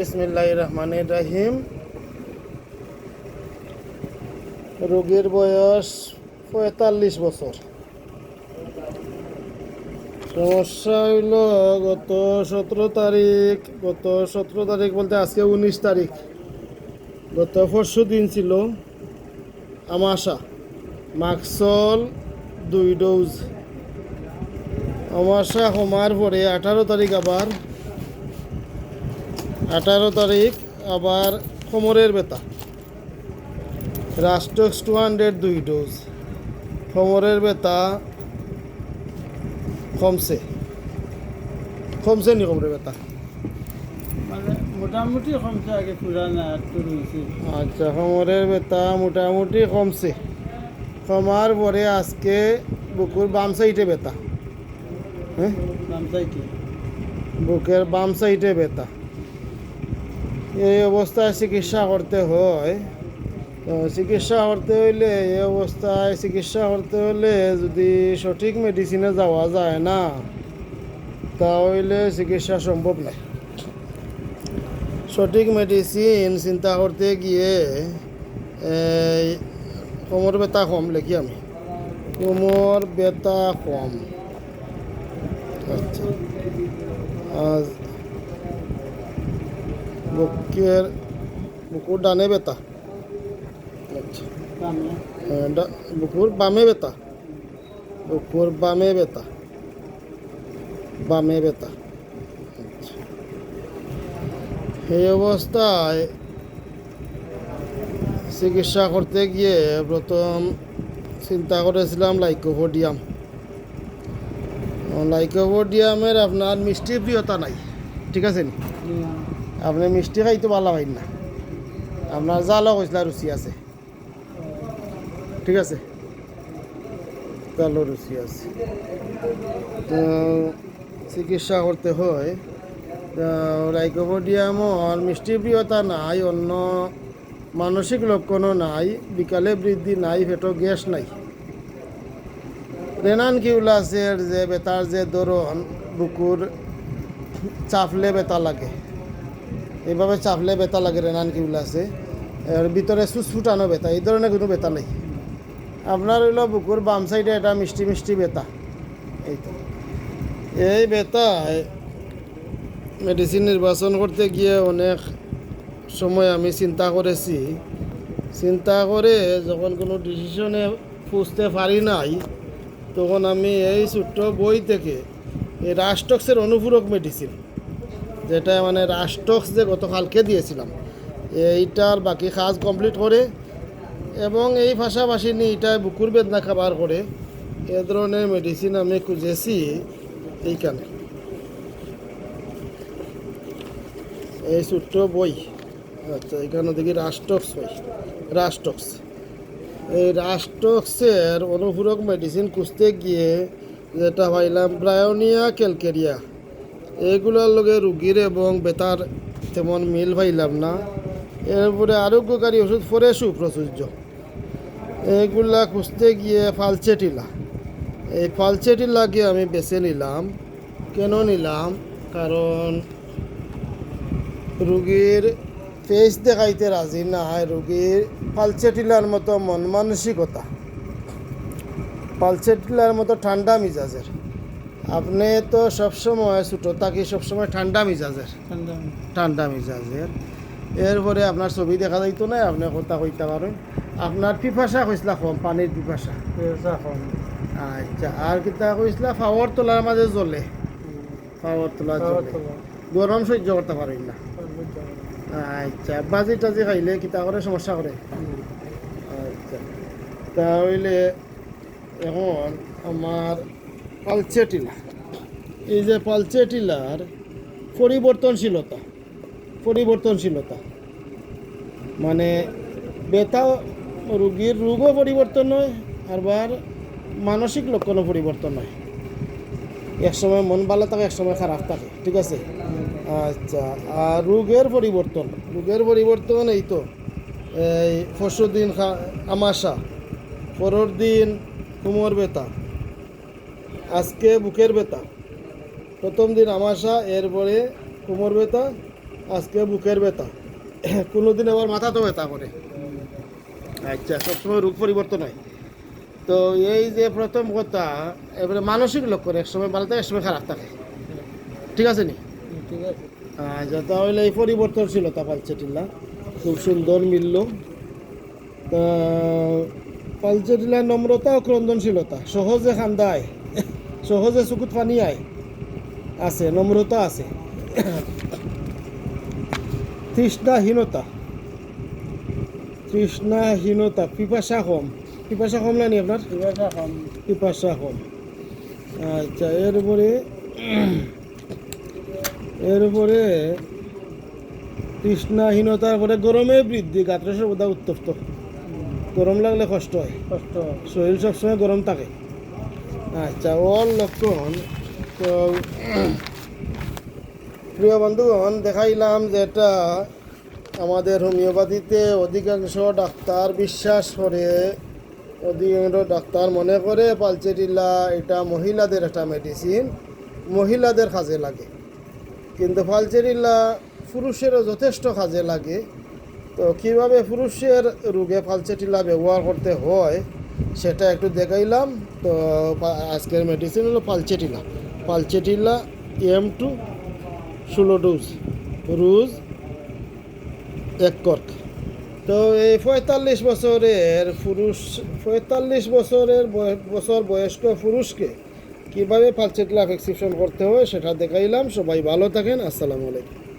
বিসমিল্লাহ রহমান রাহিম। রোগীর বয়স পঁয়তাল্লিশ বছর। সমস্যা হইল গত সতেরো তারিখ, গত সতেরো তারিখ বলতে আজকে উনিশ তারিখ। গত পরশু দিন ছিল আমাশা, মাক্সল দুই ডোজ। আমাশা হমার পরে আঠারো তারিখ আবার আঠারো তারিখ আবার কোমরের ব্যথা। রাস্টক্স টু হান্ড্রেড দুই ডোজ কোমরের ব্যথা কমছে। কমছে নি কোমরের ব্যথা? মানে মোটামুটি কমছে আগে আচ্ছা কোমরের ব্যথা মোটামুটি কমছে। কমার পরে আজকে বুকুর বাম সাইডে ব্যথা। হ্যাঁ? বুকের বাম সাইডে ব্যথা। এই অবস্থায় চিকিৎসা করতে হয়। তো চিকিৎসা করতে হইলে, এই অবস্থায় চিকিৎসা করতে হলে যদি সঠিক মেডিসিনে যাওয়া যায় না, তাহলে চিকিৎসা সম্ভব নয় সঠিক মেডিসিন চিন্তা করতে গিয়ে কোমর ব্যথা কম লিখি আমি। কোমর ব্যথা কম। আচ্ছা। বুকের বুকুর ডানে ব্যথা বুকুর বামে ব্যথা বুকুর বামে ব্যথা বামে আচ্ছা। এই অবস্থায় চিকিৎসা করতে গিয়ে প্রথম চিন্তা করেছিলাম লাইকোভোডিয়াম লাইকোভোডিয়ামের আপনার মিষ্টি প্রিয়তা নাই ঠিক আছে নি আপনি মিষ্টি খাইতে ভালো পাইন না। আপনার জালও কইসলা রুচি আছে। ঠিক আছে? জালও রুচি আছে। তো চিকিৎসা করতে হয়। রাইকোপোডিয়ামর মিষ্টি প্রিয়তা নাই, অন্য মানসিক লক্ষণও নাই, বিকালে বৃদ্ধি নাই পেটো গ্যাস নাই। রেনান কিউলাসের যে বেতার যে ধরন বুকুর চাপলে বেতা লাগে। এইভাবে চাপলে বেতা লাগে রেনান কিউলাসে এর ভিতরে সুসফুটানো বেতা, এই ধরনের কোনো বেতা নেই। আপনার হইল বুকুর বাম সাইডে এটা মিষ্টি মিষ্টি বেতা। এই তো। এই বেতায় মেডিসিন নির্বাচন করতে গিয়ে অনেক সময় আমি চিন্তা করেছি। চিন্তা করে যখন কোনো ডিসিশনে পুষতে পারি নাই, তখন আমি এই ছোট্ট বই থেকে এই রাষ্ট্রক্সের অনুপূরক মেডিসিন যেটা মানে রাষ্ট্রক্স যে গতকালকে দিয়েছিলাম, এইটার বাকি কাজ কমপ্লিট করে এবং এই পাশাপাশি নিয়ে এটা বুকুর বেদনা খাবার করে, এ ধরনের মেডিসিন আমি খুঁজেছি এইখানে। এই ছোট্ট বই আচ্ছা এখানে দেখি রাষ্ট্রক্স বই রাষ্ট্রক্স এই রাষ্ট্রক্সের অনুপূরক মেডিসিন খুঁজতে গিয়ে যেটা পাইলাম ব্রায়োনিয়া ক্যালকেরিয়া এগুলোর লগে রুগীর এবং বেতার তেমন মিল পাইলাম না। এরপরে আরোগ্যকারী ওষুধ পরে সুপ্রচুর্য এগুলা খুঁজতে গিয়ে ফালচেটিলা। এই ফালচেটিলাকে আমি বেছে নিলাম। কেন নিলাম? কারণ রুগীর ফেস দেখাইতে রাজি নাই রুগীর ফালচেটিলার মতো মন মানসিকতা। পালচেটিলার মতো ঠান্ডা মিজাজের। আপনি তো সবসময় ছোটো থাকি সবসময় ঠান্ডা মিজাজের। ঠান্ডা মিজাজের। এরপরে আপনার ছবি দেখা যাইতো না আপনি কথা কইতে পারেন। আপনার পিপাসা কইসলা কম পানির পিপাসা? আচ্ছা আর কিতা কইসলা ফাওয়ার তোলার মাঝে জ্বলে। ফাওয়ার তোলা জ্বলে। তোলা। গরম সহ্য করতে পারেন না। আচ্ছা বাজি টাজি খাইলে কিতা করে সমস্যা করে? আচ্ছা তাহলে এখন আমার পালচেটিলা। এই যে পালচেটিলার পরিবর্তনশীলতা পরিবর্তনশীলতা। মানে ব্যথা রুগীর রোগও পরিবর্তন হয়, আবার মানসিক লক্ষণও পরিবর্তন হয়। এক সময় মন ভালো থাকে, এক সময় খারাপ থাকে, ঠিক আছে? আচ্ছা আর রোগের পরিবর্তন রোগের পরিবর্তন এই তো, এই পরশু দিন আমাশা, পরের দিন কোমর ব্যথা। আজকে বুকের ব্যথা। প্রথম দিন আমাশা এরপরে কোমর ব্যথা আজকে বুকের ব্যথা। কোনো দিন আবার মাথা তো ব্যথা করে। আচ্ছা সবসময় রোগ পরিবর্তন হয়। তো এই যে প্রথম কথা এবারে মানসিক লক্ষণ একসময় ভালো থাকে এক সময় খারাপ থাকে। ঠিক আছে নি? ঠিক আছে। আচ্ছা তাহলে এই পরিবর্তনশীলতা পালচেটিলা খুব সুন্দর মিলল। তা পালচেটিলার নম্রতা ও ক্রন্দনশীলতা। সহজে খান্দায়। সহজে চকুত পানি আয় আছে নম্রতা আছে। তৃষ্ণাহীনতা। তৃষ্ণাহীনতা পিপাসা কম। পিপাসা কম নানি আপনার ঠিক আছে কম। পিপাসা কম। আচ্ছা এরপরে এরপরে তৃষ্ণাহীনতার পরে গরমে বৃদ্ধি গাত্র সর্বদা উত্তপ্ত। গরম লাগলে কষ্ট হয়। কষ্ট শরীর সবসময় গরম থাকে। আচ্ছা ওর লক্ষণ তো, প্রিয় বন্ধুগণ, দেখাইলাম যেটা আমাদের হোমিওপ্যাথিতে অধিকাংশ ডাক্তার বিশ্বাস করে, অধিকাংশ ডাক্তার মনে করে পালচেটিলা এটা মহিলাদের একটা মেডিসিন মহিলাদের কাজে লাগে। কিন্তু ফালচেরিলা পুরুষেরও যথেষ্ট কাজে লাগে। তো কীভাবে পুরুষের রোগে ফালচেটিলা ব্যবহার করতে হয় সেটা একটু দেখাইলাম। তো আজকের মেডিসিন হলো পালচেটিলা। পালচেটিলা এম টু ষোলো ডোজ রোজ এক কর্ক। তো, এই পঁয়তাল্লিশ বছরের পুরুষ, পঁয়তাল্লিশ বছরের বছর বয়স্ক পুরুষকে কীভাবে পালচেটিলা ভ্যাকসিনেশন করতে হয় সেটা দেখাইলাম। সবাই ভালো থাকেন। আসসালামু আলাইকুম।